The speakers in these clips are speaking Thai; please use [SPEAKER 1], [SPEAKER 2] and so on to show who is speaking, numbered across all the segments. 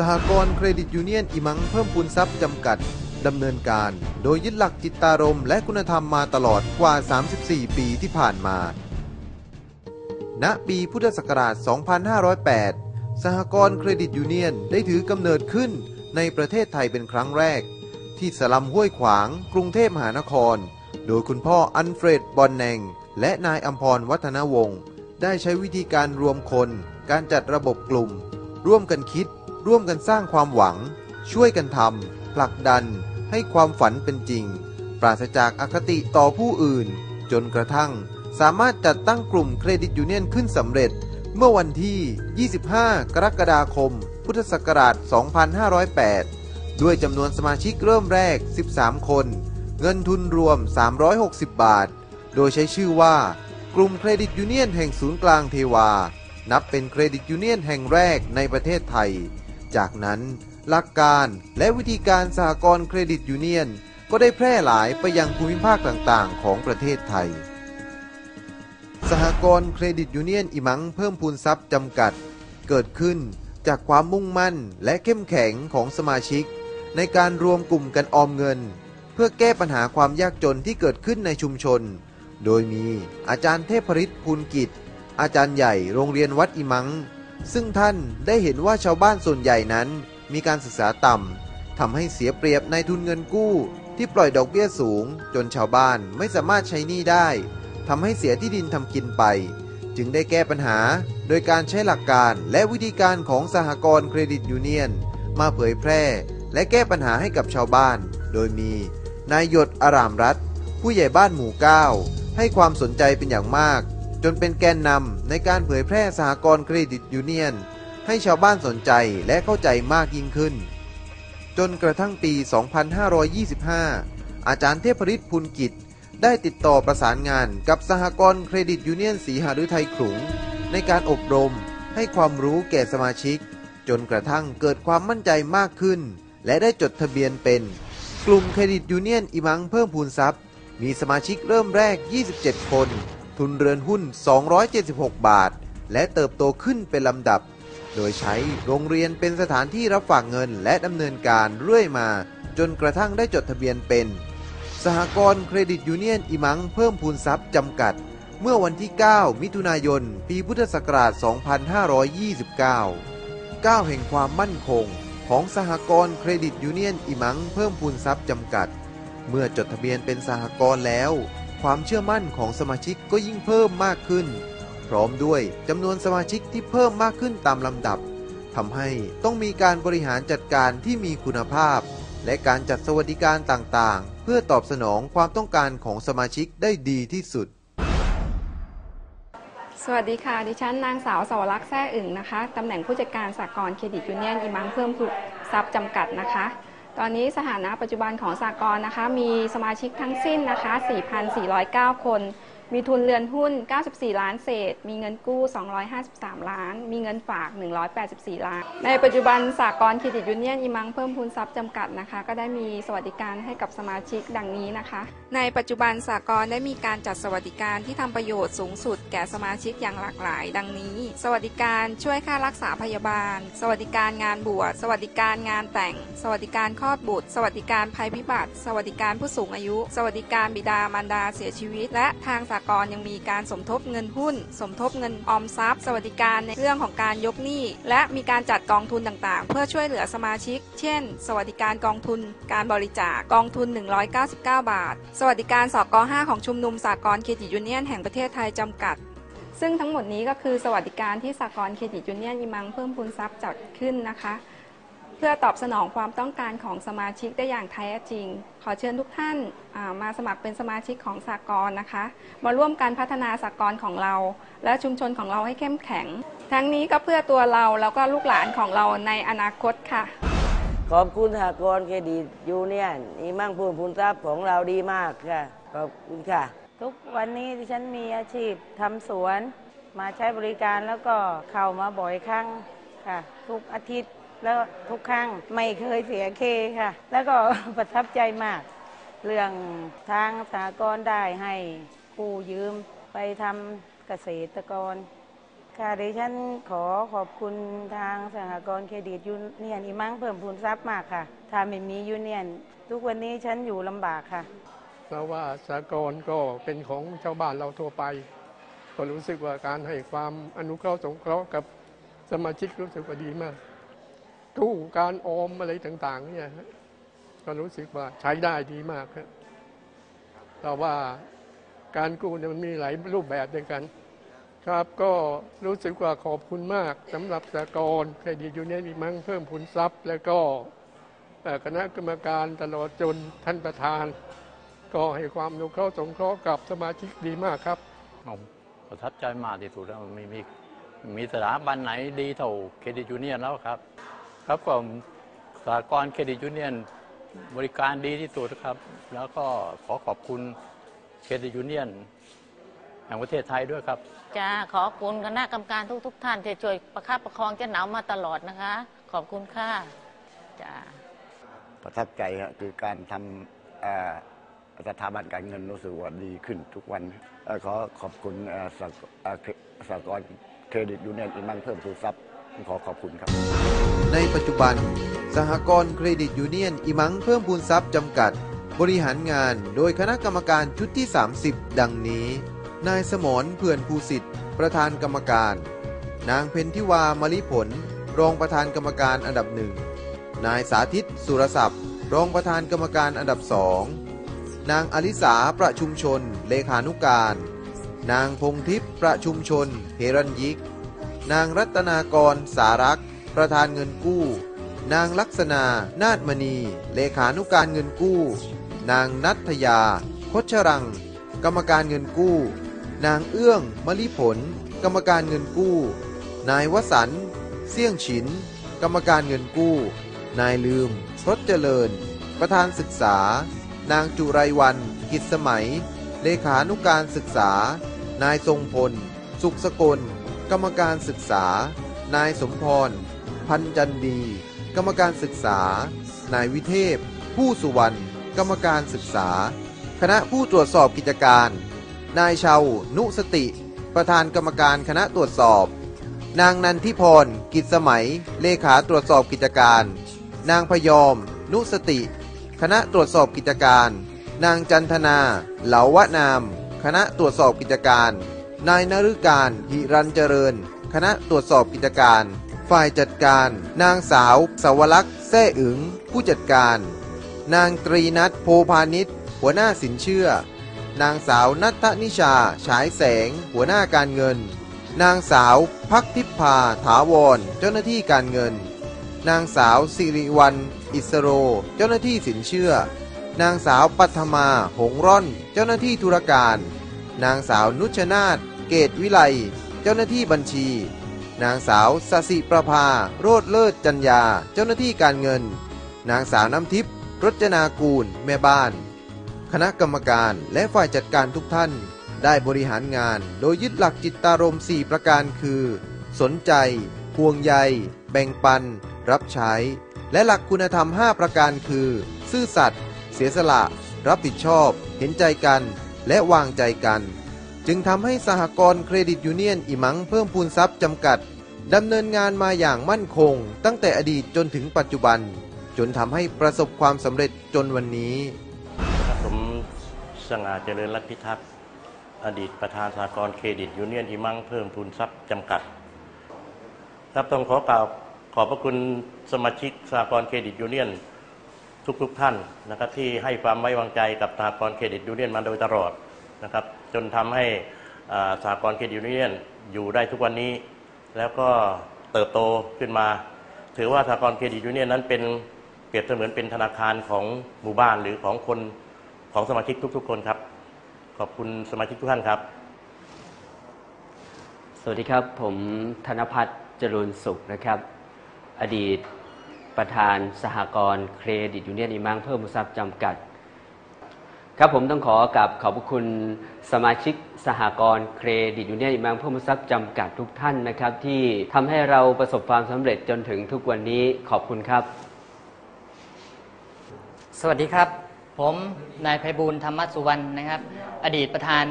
[SPEAKER 1] สหกรณ์เครดิตยูเนียนอิมังเพิ่มพูนทรัพย์จำกัดดำเนินการ โดยยึดหลักจิตตารมณ์และคุณธรรมมาตลอดกว่า 34 ปีที่ผ่านมา ณ ปีพุทธศักราช 2508 สหกรณ์เครดิตยูเนียนได้ถือกำเนิดขึ้นในประเทศไทยเป็นครั้งแรก ที่สลัมห้วยขวาง กรุงเทพมหานคร โดยคุณพ่ออันเฟรดบอนแนงและนายอัมพรวัฒนวงศ์ได้ใช้วิธีการรวมคน การจัดระบบกลุ่ม ร่วมกันคิด ร่วมกันสร้างความหวัง ช่วยกันทำผลักดัน ให้ความฝันเป็นจริง ปราศจากอคติต่อผู้อื่น จนกระทั่งสามารถจัดตั้งกลุ่มเครดิตยูเนียนขึ้นสำเร็จ เมื่อวันที่ 25 กรกฎาคม พุทธศักราช 2508 ด้วยจำนวนสมาชิกเริ่มแรก 13 คน เงินทุนรวม 360 บาท โดยใช้ชื่อว่า กลุ่มเครดิตยูเนียนแห่งศูนย์กลางเทวา นับเป็นเครดิตยูเนียนแห่งแรกในประเทศไทย จากนั้นหลักการและวิธีการสหกรณ์เครดิตยูเนียน ก็ได้แพร่หลายไปยังภูมิภาคต่างๆ ของประเทศไทย สหกรณ์เครดิตยูเนียนอิมังเพิ่มพูนทรัพย์จำกัด เกิดขึ้นจากความมุ่งมั่นและเข้มแข็งของสมาชิก ในการรวมกลุ่มกันออมเงิน เพื่อแก้ปัญหาความยากจนที่เกิดขึ้นในชุมชน โดยมีอาจารย์เทพฤทธิ์ภูลกิจ อาจารย์ใหญ่โรงเรียนวัดอิมัง ซึ่งท่านได้เห็นว่าชาวบ้านส่วนใหญ่นั้นมีการศึกษาต่ำทำให้เสียเปรียบในทุนเงินกู้ ที่ปล่อยดอกเบี้ยสูง จนชาวบ้านไม่สามารถใช้หนี้ได้ทำให้เสียที่ดินทำกินไป จึงได้แก้ปัญหา โดยการใช้หลักการและวิธีการของสหกรณ์เครดิตยูเนียน มาเผยแพร่ และแก้ปัญหาให้กับชาวบ้าน โดยมี นายหยดอารามรัฐผู้ใหญ่บ้านหมู่เก้าให้ความสนใจเป็นอย่างมาก จนเป็นแกนนำในการเผยแพร่สหกรณ์เครดิตยูเนียน ให้ชาวบ้านสนใจและเข้าใจมากยิ่งขึ้น จนกระทั่งปี 2525 อาจารย์เทพฤทธิ์พุนกิจ ได้ติดต่อประสานงานกับสหกรณ์เครดิตยูเนียนสีหฤทัยขลุง ในการอบรมให้ความรู้แก่สมาชิก จนกระทั่งเกิดความมั่นใจมากขึ้น และได้จดทะเบียนเป็น กลุ่มเครดิตยูเนียนอิมังเพิ่มพูนทรัพย์ มีสมาชิกเริ่มแรก 27 คน ทุนเรือนหุ้น 276 บาท และเติบโตขึ้นเป็นลำดับ โดยใช้โรงเรียนเป็นสถานที่รับฝากเงินและดำเนินการเรื่อยมา จนกระทั่งได้จดทะเบียนเป็น สหกรณ์เครดิตยูเนียนอิมังเพิ่มพูนทรัพย์จำกัด เมื่อวันที่ 9 มิถุนายน ปีพุทธศักราช 2529ก้าแห่งความมั่นคงของสหกรณ์เครดิตยูเนียนอิมังเพิ่มพูนทรัพย์จำกัด เมื่อจดทะเบียนเป็นสหกรณ์แล้ว ความเชื่อมั่นของสมาชิกก็ยิ่งเพิ่มมากขึ้น พร้อมด้วยจำนวนสมาชิกที่เพิ่มมากขึ้นตามลำดับทำให้ต้องมีการบริหารจัดการที่มีคุณภาพ และการจัดสวัสดิการต่างๆ เพื่อตอบสนองความต้องการของสมาชิกได้ดีที่สุด
[SPEAKER 2] สวัสดีค่ะ ดิฉันนางสาวสวรักษ์แซ่อึ่งนะคะตำแหน่งผู้จัดการสากลเครดิตยูเนียนอิมังเพิ่มพูนทรัพย์จำกัดนะคะ ตอนนี้สถานะปัจจุบันของสากลนะคะ มีสมาชิกทั้งสิ้นนะคะ 4,409 คน มีทุนเรือนหุ้น 94 ล้านเศษ มีเงินกู้ 253 ล้าน มีเงินฝาก 184 ล้าน ในปัจจุบันสากลเครดิตยูเนียนอิมังเพิ่มพูนทรัพย์จำกัดนะคะ ก็ได้มีสวัสดิการให้กับสมาชิกดังนี้นะคะ ในปัจจุบันสากลได้มีการจัดสวัสดิการที่ทำประโยชน์สูงสุดแก่สมาชิกอย่างหลากหลาย ดังนี้ สวัสดิการช่วยค่ารักษาพยาบาล สวัสดิการงานบวช สวัสดิการงานแต่ง สวัสดิการคลอดบุตร สวัสดิการภัยพิบัติ สวัสดิการผู้สูงอายุ สวัสดิการบิดามารดาเสียชีวิต และทางสากลยังมีการสมทบเงินหุ้น สมทบเงินออมทรัพย์ สวัสดิการในเรื่องของการยกหนี้ และมีการจัดกองทุนต่างๆ เพื่อช่วยเหลือสมาชิก เช่น สวัสดิการกองทุน การบริจาคกองทุน 199 บาท สวัสดิการสก5ของชุมนุมสากลเครดิตยูเนียนแห่งประเทศไทยจำกัดซึ่งทั้งหมดนี้ก็คือสวัสดิการที่สากลเครดิตยูเนียนอิมังเพิ่มพูนทรัพย์จัดขึ้นนะคะ พื่อตอบสนองความต้องการของสมาชิกได้อย่างแท้จริง ขอเชิญทุกท่านามาสมัครเป็นสมาชิกของสากลนะคะ มาร่วมกันพัฒนาสากลของเรา และชุมชนของเราให้เข้มแข็ง ทั้งนี้ก็เพื่อตัวเราแล้วก็ลูกหลานของเราในอนาคตค่ะ
[SPEAKER 3] ขอบคุณสหกรณ์เครดิตยูเนียนนี่มั่งพูนพูนทรัพย์ของเราดีมากค่ะ ขอบคุณค่ะ
[SPEAKER 4] ทุกวันนี้ที่ฉันมีอาชีพทำสวน มาใช้บริการแล้วก็เข้ามาบ่อยครั้งค่ะ ทุกอาทิตย์ แล้วทุกครั้งไม่เคยเสียเคค่ะ แล้วก็ ประทับใจมาก เรื่องทางสากลได้ให้กู้ยืมไปทำเกษตรกร ค่ะดิฉันขอขอบคุณทางสหกรณ์เครดิตยูเนียนอีมั้งเพิ่มพูนทรัพย์มากค่ะ ถ้าไม่มียูเนียน ทุกวันนี้ฉันอยู่ลำบากค่ะ
[SPEAKER 5] เพราะว่าสากลก็เป็นของชาวบ้านเราทั่วไป ก็รู้สึกว่าการให้ความอนุเคราะห์สงเคราะห์กับสมาชิกรู้สึกว่าดีมาก ตู้การออมอะไรต่าง ๆ เนี่ยก็รู้สึกว่าใช้ได้ดีมากครับแต่ว่าการกู้เนี่ยมันมีหลายรูปแบบด้วยกัน ครับก็รู้สึกว่าขอบคุณมากสำหรับสากลเครดิตยูเนียนอีมั้งเพิ่มพูนทรัพย์ แล้วก็คณะกรรมการตลอดจนท่านประธาน ก็ให้ความนุเคราะห์สงเคราะห์กับสมาชิกดีมากครับ
[SPEAKER 6] ผมประทับใจมากที่สุดแล้วม่มีมีสถาบันไหนดีเท่าเครดิตยูเนียนแล้วครับ ครับก็สากลเครดิตยูเนียนบริการดีที่สุดครับ แล้วก็ขอขอบคุณเครดิตยูเนียนแห่งประเทศไทยด้วยครับ
[SPEAKER 7] จ้าขอบคุณคณะกรรมการทุกๆท่านที่ช่วยประคับประคองเจ้าหนาวมาตลอดนะคะ ขอบคุณค่ะจ้า
[SPEAKER 8] ประทับใจครับคือการทำเอ่อสถาบันการเงินรู้สึกว่าดีขึ้นทุกวันเอ่อขอขอบคุณเอ่อสากเอ่อสากลเครดิตยูเนียนอิมันเพิ่มพูนทรัพย์ ขอขอบคุณครับ
[SPEAKER 1] ในปัจจุบัน สหกรณ์เครดิตยูเนียนอิมังเพิ่มพูนทรัพย์จำกัด บริหารงานโดยคณะกรรมการชุดที่ 30 ดังนี้ นายสมรเผื่อนภูสิทธิ์ ประธานกรรมการ นางเพนทิวามลิผล รองประธานกรรมการอันดับหนึ่งนายสาธิตสุรศัพท์รองประธานกรรมการอันดับสองนางอลิสาประชุมชน เลขานุการ นางพงทิพย์ประชุมชนเฮรัญยิก นางรัตนากร สารัก ประธานเงินกู้ นางลักษณา นาฏมณี เลขานุการเงินกู้ นางนัทยา คชรัง กรรมการเงินกู้ นางเอื้อง มลิผล กรรมการเงินกู้ นายวสันเสี่ยงฉิน กรรมการเงินกู้ นายลืมพรเจริญ ประธานศึกษา นางจุไรวัน กิจสมัย เลขานุการศึกษา นายทรงพล สุขสกล กรรมการศึกษา นายสมพร พันจันดี กรรมการศึกษา นายวิเทพ ผู้สุวรรณ กรรมการศึกษา คณะผู้ตรวจสอบกิจการ นายเชา นุสติ ประธานกรรมการคณะตรวจสอบ นางนันทิพร กิจสมัย เลขาตรวจสอบกิจการ นางพยอม นุสติ คณะตรวจสอบกิจการ นางจันทนา เหลาวะนาม คณะตรวจสอบกิจการ นายนฤการหิรันเจริญ คณะตรวจสอบกิจการ ฝ่ายจัดการ นางสาวสาวลักษ์แซ่อึงผู้จัดการ นางตรีนัทโพพาณิชย์หัวหน้าสินเชื่อ นางสาวนัทนิชา ฉายแสง หัวหน้าการเงิน นางสาวพักทิพพาถาวร เจ้าหน้าที่การเงิน นางสาวสิริวัลอิสโร เจ้าหน้าที่สินเชื่อ นางสาวปัทมา หงร่อน เจ้าหน้าที่ธุรการ นางสาวนุชนาธ เกตวิไล เจ้าหน้าที่บัญชี นางสาวสสิประภา โรดเลิศจัญญา เจ้าหน้าที่การเงิน นางสาวน้ำทิพย์รจนากูล แม่บ้าน คณะกรรมการและฝ่ายจัดการทุกท่าน ได้บริหารงานโดยยึดหลักจิตตารมณ์4ประการคือ สนใจ ห่วงใย แบ่งปัน รับใช้ และหลักคุณธรรม 5 ประการคือ ซื่อสัตย์เสียสละ รับผิดชอบ เห็นใจกัน และวางใจกัน จึงทำให้สหกรณ์เครดิตยูเนียนอิมังเพิ่มพูนทรัพย์จำกัดดำเนินงานมาอย่างมั่นคง ตั้งแต่อดีตจนถึงปัจจุบัน จนทำให้ประสบความสำเร็จจนวันนี้
[SPEAKER 9] ผมสง่าเจริญรัตพิทักษ์อดีตประธานสากลเครดิตยูเนียนอิมังเพิ่มพูนทรัพย์จำกัด ครับต้องขอกล่าวขอบพระคุณสมาชิกสากลเครดิตยูเนียนทุกๆทท่านนะครับที่ให้ความไว้วางใจกับสากลเครดิตยูเนียนมาโดยตลอดนะครับ จนทำให้อ่าสากลเครดิตยูเนียนอยู่ได้ทุกวันนี้ แล้วก็เติบโตขึ้นมา ถือว่าสากลเครดิตยูเนียนนั้นเป็นเปรียบเสมือนเป็นธนาคารของหมู่บ้านหรือของคนของสมาชิกทุก ๆ คนครับ ขอบคุณสมาชิกทุกท่านครับ
[SPEAKER 10] สวัสดีครับ ผมธนพัฒน์จรูนสุขนะครับ อดีตประธานสหกรณ์เครดิตยูเนียนอิมังเพิ่มมูลทรัพย์จำกัด ครับผมต้องขอกับขอบพระคุณสมาชิกสหกรณ์เครดิตยูเนียนอิมังเพิ่มทรัพย์จำกัดทุกท่านนะครับ ที่ทำให้เราประสบความสำเร็จจนถึงทุกวันนี้ขอบคุณครับ
[SPEAKER 11] สวัสดีครับ ผมนายไพบูลย์ธรรมสุวรรณนะครับ อดีตประธาน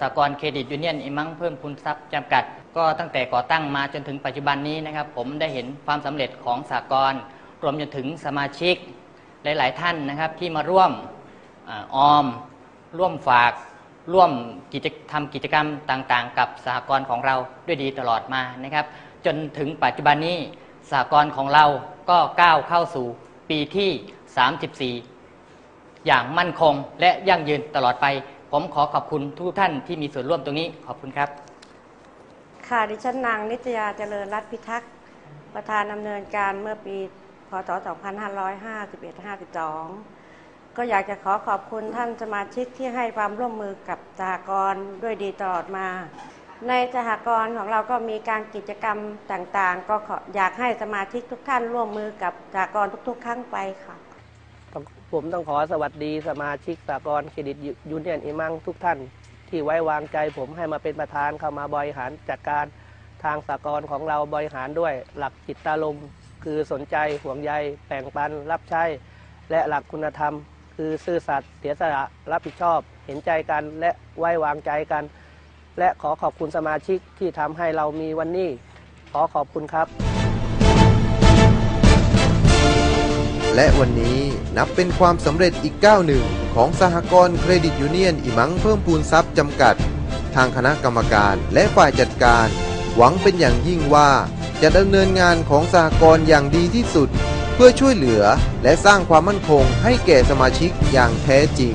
[SPEAKER 11] สากลเครดิตยูเนียนอิมังเพิ่มพูนทรัพย์จำกัด ก็ตั้งแต่ก่อตั้งมาจนถึงปัจจุบันนี้นะครับ ผมได้เห็นความสำเร็จของสากลรวมจนถึงสมาชิกหลาย ๆ ท่านนะครับที่มาร่วม อออม ร่วมฝาก ร่วมกิจทำกิจกรรมต่างๆ กับสหกรณ์ของเราด้วยดีตลอดมานะครับ จนถึงปัจจุบันนี้สหกรณ์ของเราก็ก้าวเข้าสู่ปีที่ 34 อย่างมั่นคงและยั่งยืนตลอดไป ผมขอขอบคุณทุกท่านที่มีส่วนร่วมตรงนี้ขอบคุณครับ
[SPEAKER 12] ค่ะดิฉันนางนิตยาเจริญรัตน์พิทักษ์ประธานดำเนินการเมื่อปีพศ 2551-52 ก็อยากจะขอขอบคุณท่านสมาชิกที่ให้ความร่วมมือกับสหกรณ์ด้วยดีตลอดมา ในสหกรณ์ของเราก็มีการกิจกรรมต่างๆ ก็ขออยากให้สมาชิกทุกท่านร่วมมือกับสหกรณ์ทุกๆ ครั้งไปค่ะ
[SPEAKER 13] ผมต้องขอสวัสดีสมาชิกสากลเครดิตยูเนียนอิมังทุกท่าน ที่ไว้วางใจผมให้มาเป็นประธานเข้ามาบริหารจัดการทางสากลของเราบริหารด้วยหลักจิตตารมณ์คือสนใจห่วงใยแบ่งปันรับใช้และหลักคุณธรรม คือซื่อสัตย์เสียสละรับผิดชอบ เห็นใจกันและไว้วางใจกัน และขอขอบคุณสมาชิกที่ทำให้เรามีวันนี้ ขอขอบคุณครับ
[SPEAKER 1] และวันนี้นับเป็นความสำเร็จอีกก้าวหนึ่งของสหกรณ์เครดิตยูเนียนอิมังเพิ่มพูนทรัพย์จำกัด ทางคณะกรรมการและฝ่ายจัดการ หวังเป็นอย่างยิ่งว่าจะดำเนินงานของสหกรณ์อย่างดีที่สุด เพื่อช่วยเหลือและสร้างความมั่นคงให้แก่สมาชิกอย่างแท้จริง